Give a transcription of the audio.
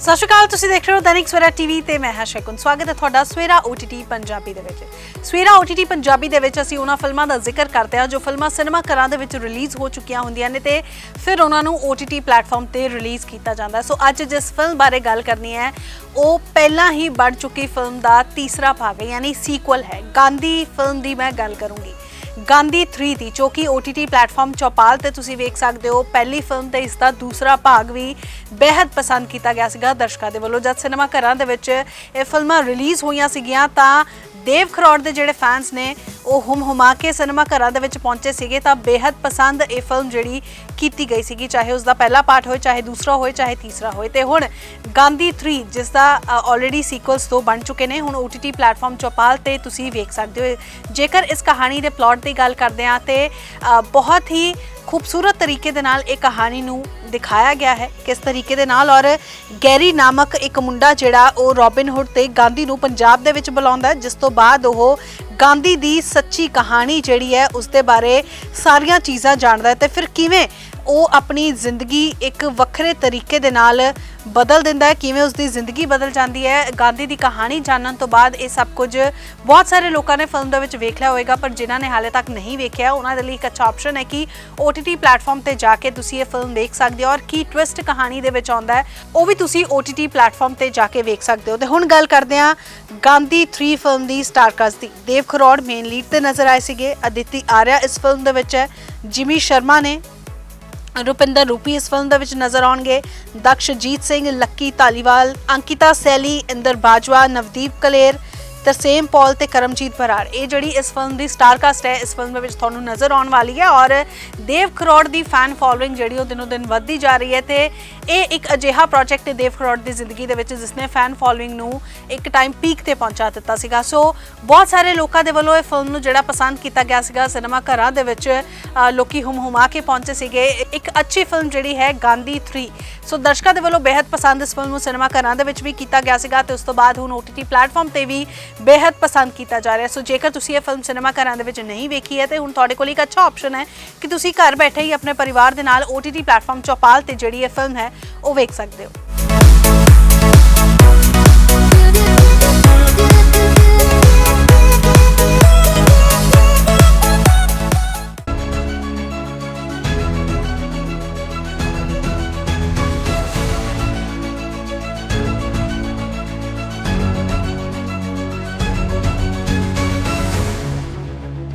ਸਤਿ ਸ਼੍ਰੀ ਅਕਾਲ, ਤੁਸੀਂ ਦੇਖ ਰਹੇ ਹੋ ਦੈਨਿਕ ਸਵੇਰਾ ਟੀਵੀ ਤੇ ਮੈਂ ਹਾਂ ਸ਼ੈਕੁਨ ਸਵਾਗਤ ਹੈ ਤੁਹਾਡਾ ਸਵੇਰਾ OTT ਪੰਜਾਬੀ ਦੇ ਵਿੱਚ। ਸਵੇਰਾ OTT ਪੰਜਾਬੀ ਦੇ ਵਿੱਚ ਅਸੀਂ ਉਹਨਾਂ ਫਿਲਮਾਂ ਦਾ ਜ਼ਿਕਰ ਕਰਦੇ ਹਾਂ ਜੋ ਫਿਲਮਾਂ ਸਿਨੇਮਾ ਘਰਾਂ ਦੇ ਵਿੱਚ ਰਿਲੀਜ਼ ਹੋ ਚੁੱਕੀਆਂ ਹੁੰਦੀਆਂ ਨੇ ਤੇ ਫਿਰ ਉਹਨਾਂ ਨੂੰ OTT ਪਲੇਟਫਾਰਮ ਤੇ ਰਿਲੀਜ਼ ਕੀਤਾ ਜਾਂਦਾ ਸੋ ਅੱਜ ਜਿਸ ਫਿਲਮ ਬਾਰੇ ਗੱਲ ਕਰਨੀ ਹੈ, ਉਹ ਪਹਿਲਾਂ ਹੀ ਬਣ ਚੁੱਕੀ ਫਿਲਮ ਦਾ ਤੀਸਰਾ ਭਾਗ ਹੈ, ਯਾਨੀ ਸੀਕੁਅਲ ਹੈ। ਗਾਂਧੀ ਫਿਲਮ ਦੀ ਮੈਂ ਗੱਲ ਕਰੂੰਗੀ। ਗਾਂਧੀ 3 ਦੀ, ਜੋ ਕਿ OTT ਪਲੇਟਫਾਰਮ ਚੌਪਾਲ ਤੇ ਤੁਸੀਂ ਵੇਖ ਸਕਦੇ ਹੋ। ਪਹਿਲੀ ਫਿਲਮ ਤੇ ਇਸ ਦਾ ਦੂਸਰਾ ਭਾਗ ਵੀ ਬੇहद ਪਸੰਦ ਕੀਤਾ ਗਿਆ ਸੀਗਾ ਦਰਸ਼ਕਾਂ ਦੇ ਵੱਲੋਂ। ਜਦ ਸਿਨੇਮਾ ਘਰਾਂ ਦੇ ਵਿੱਚ ਇਹ ਫਿਲਮਾਂ ਰਿਲੀਜ਼ ਹੋਈਆਂ ਸੀਗੀਆਂ, ਤਾਂ ਦੇਵ ਖਰੋੜ ਦੇ ਜਿਹੜੇ ਫੈਨਸ ਨੇ ਉਹ ਹੁਮ ਹੁਮਾ ਕੇ ਸਿਨੇਮਾ ਘਰਾਂ ਦੇ ਵਿੱਚ ਪਹੁੰਚੇ ਸੀਗੇ ਤਾਂ ਬੇहद ਪਸੰਦ ਇਹ ਫਿਲਮ ਜਿਹੜੀ ਕੀਤੀ ਗਈ ਸੀਗੀ, ਚਾਹੇ ਉਸ ਦਾ ਪਹਿਲਾ ਪਾਰਟ ਹੋਏ, ਚਾਹੇ ਦੂਸਰਾ ਹੋਏ, ਚਾਹੇ ਤੀਸਰਾ ਹੋਏ। ਤੇ ਹੁਣ ਗਾਂਧੀ 3 ਜਿਸ ਦਾ ਆਲਰੇਡੀ ਸੀਕੁਅਲਸ ਤੋਂ ਬਣ ਚੁੱਕੇ ਨੇ, ਹੁਣ OTT ਪਲੇਟਫਾਰਮ ਚੌਪਾਲ ਤੇ ਤੁਸੀਂ ਵੇਖ ਸਕਦੇ ਹੋ। ਜੇਕਰ ਇਸ ਕਹਾਣੀ ਦੇ ਪਲਾਟ ਦੀ ਗੱਲ ਕਰਦੇ ਹਾਂ ਤੇ ਬਹੁਤ ਹੀ ਖੂਬਸੂਰਤ ਤਰੀਕੇ ਦੇ ਨਾਲ ਇਹ ਕਹਾਣੀ ਨੂੰ ਦਿਖਾਇਆ ਗਿਆ ਹੈ। ਕਿਸ ਤਰੀਕੇ ਦੇ ਨਾਲ? ਔਰ ਗੈਰੀ ਨਾਮਕ ਇੱਕ ਮੁੰਡਾ ਜਿਹੜਾ ਉਹ ਰੋਬਿਨ ਹੁੱਡ ਤੇ ਗਾਂਧੀ ਨੂੰ ਪੰਜਾਬ ਦੇ ਵਿੱਚ ਬੁਲਾਉਂਦਾ ਜਿਸ ਤੋਂ ਬਾਅਦ ਉਹ ਗਾਂਧੀ ਦੀ ਸੱਚੀ ਕਹਾਣੀ ਜਿਹੜੀ ਹੈ, ਉਸ ਦੇ ਬਾਰੇ ਸਾਰੀਆਂ ਚੀਜ਼ਾਂ ਜਾਣਦਾ ਹੈ। ਤੇ ਫਿਰ ਕਿਵੇਂ ਉਹ ਆਪਣੀ ਜ਼ਿੰਦਗੀ ਇੱਕ ਵੱਖਰੇ ਤਰੀਕੇ ਦੇ ਨਾਲ ਬਦਲ ਦਿੰਦਾ ਹੈ। ਕਿਵੇਂ ਉਸ ਦੀ ਜ਼ਿੰਦਗੀ ਬਦਲ ਜਾਂਦੀ ਹੈ, ਗਾਂਧੀ ਦੀ ਕਹਾਣੀ ਜਾਣਨ ਤੋਂ ਬਾਅਦ ਇਹ ਸਭ ਕੁਝ ਬਹੁਤ ਸਾਰੇ ਲੋਕਾਂ ਨੇ ਫਿਲਮ ਦੇ ਵਿੱਚ ਵੇਖ ਲਿਆ ਹੋਵੇਗਾ, ਪਰ ਜਿਨ੍ਹਾਂ ਨੇ ਹਾਲੇ ਤੱਕ ਨਹੀਂ ਵੇਖਿਆ, ਉਹਨਾਂ ਦੇ ਲਈ ਇੱਕ ਅੱਛਾ ਆਪਸ਼ਨ ਹੈ ਕਿ OTT ਪਲੇਟਫਾਰਮ ਤੇ ਜਾ ਕੇ ਤੁਸੀਂ ਇਹ ਫਿਲਮ ਦੇਖ ਸਕਦੇ ਹੋ ਔਰ ਕੀ ਟਵਿਸਟ ਕਹਾਣੀ ਦੇ ਵਿੱਚ ਆਉਂਦਾ ਹੈ, ਉਹ ਵੀ ਤੁਸੀਂ OTT ਪਲੇਟਫਾਰਮ ਤੇ ਜਾ ਕੇ ਵੇਖ ਸਕਦੇ ਹੋ। ਤੇ ਹੁਣ ਗੱਲ ਕਰਦੇ ਹਾਂ ਗਾਂਧੀ 3 ਫਿਲਮ ਦੀ ਸਟਾਰ ਦੀ। ਦੇਵ ਖਰੋੜ ਮੇਨ ਲੀਡ ਤੇ ਨਜ਼ਰ ਆਏ ਸੀਗੇ, ਅਦਿਤੀ ਆਰਿਆ ਇਸ ਫਿਲਮ ਦੇ ਵਿੱਚ ਹੈ, ਜਿਮੀ ਸ਼ਰਮਾ ਨੇ ਰੁਪਿੰਦਰ ਰੂਪੀ ਇਸ ਫਿਲਮ ਦੇ ਵਿੱਚ ਨਜ਼ਰ ਆਉਣਗੇ। ਦਕਸ਼ਜੀਤ ਸਿੰਘ, ਲੱਕੀ ਧਾਲੀਵਾਲ, ਅੰਕਿਤਾ ਸੈਲੀ, ਇੰਦਰ ਬਾਜਵਾ, ਨਵਦੀਪ ਕਲੇਰ ਤਰਸੇਮ ਪੌਲ ਤੇ ਕਰਮਜੀਤ ਬਰਾੜ। ਇਹ ਜਿਹੜੀ ਇਸ ਫਿਲਮ ਦੀ ਸਟਾਰ ਕਾਸਟ ਹੈ, ਇਸ ਫਿਲਮ ਦੇ ਵਿੱਚ ਤੁਹਾਨੂੰ ਨਜ਼ਰ ਆਉਣ ਵਾਲੀ ਹੈ ਔਰ ਦੇਵ ਖਰੋੜ ਦੀ ਫੈਨ ਫੋਲੋਇੰਗ ਜਿਹੜੀ ਉਹ ਦਿਨੋ ਦਿਨ ਵੱਧਦੀ ਜਾ ਰਹੀ ਹੈ ਤੇ ਇਹ ਇੱਕ ਅਜਿਹਾ ਪ੍ਰੋਜੈਕਟ ਹੈ ਦੇਵ ਖਰੋੜ ਦੀ ਜ਼ਿੰਦਗੀ ਦੇ ਵਿੱਚ ਜਿਸ ਨੇ ਫੈਨ ਫੋਲੋਇੰਗ ਨੂੰ ਇੱਕ ਟਾਈਮ ਪੀਕ ਤੇ ਪਹੁੰਚਾ ਦਿੱਤਾ ਸੀਗਾ। ਸੋ ਬਹੁਤ ਸਾਰੇ ਲੋਕਾਂ ਦੇ ਵੱਲੋਂ ਇਹ ਫਿਲਮ ਨੂੰ ਜਿਹੜਾ ਪਸੰਦ ਕੀਤਾ ਗਿਆ ਸੀਗਾ ਸਿਨੇਮਾ ਘਰਾਂ ਦੇ ਵਿੱਚ ਲੋਕੀ ਹਮਹਮਾ ਕੇ ਪਹੁੰਚੇ ਸੀਗੇ। ਇੱਕ ਅੱਛੀ ਫਿਲਮ ਜਿਹੜੀ ਹੈ, ਗਾਂਧੀ 3 ਸੋ ਦਰਸ਼ਕਾਂ ਦੇ ਵੱਲੋਂ ਬੇहद ਪਸੰਦ ਇਸ ਫਿਲਮ ਨੂੰ ਸਿਨੇਮਾ ਘਰਾਂ ਦੇ ਵਿੱਚ ਵੀ ਕੀਤਾ ਗਿਆ ਸੀਗਾ ਤੇ ਉਸ ਤੋਂ ਬਾਅਦ ਹੁਣ OTT ਪਲੇਟਫਾਰਮ ਤੇ ਵੀ ਬੇहद ਪਸੰਦ ਕੀਤਾ ਜਾ ਰਿਹਾ। ਸੋ ਜੇਕਰ ਤੁਸੀਂ ਇਹ ਫਿਲਮ ਸਿਨੇਮਾ ਘਰਾਂ ਦੇ ਵਿੱਚ ਨਹੀਂ ਵੇਖੀ ਹੈ ਤੇ ਹੁਣ ਤੁਹਾਡੇ ਕੋਲ ਇੱਕ ਅੱਛਾ ਆਪਸ਼ਨ ਹੈ ਕਿ ਤੁਸੀਂ ਘਰ ਬੈਠੇ ਹੀ ਆਪਣੇ ਪਰਿਵਾਰ ਦੇ ਨਾਲ OTT ਪਲੇਟਫਾਰਮ ਚੌਪਾਲ ਤੇ ਜਿਹੜੀ ਇਹ ਫਿਲਮ ਹੈ ਉਹ ਵੇਖ ਸਕਦੇ ਹੋ।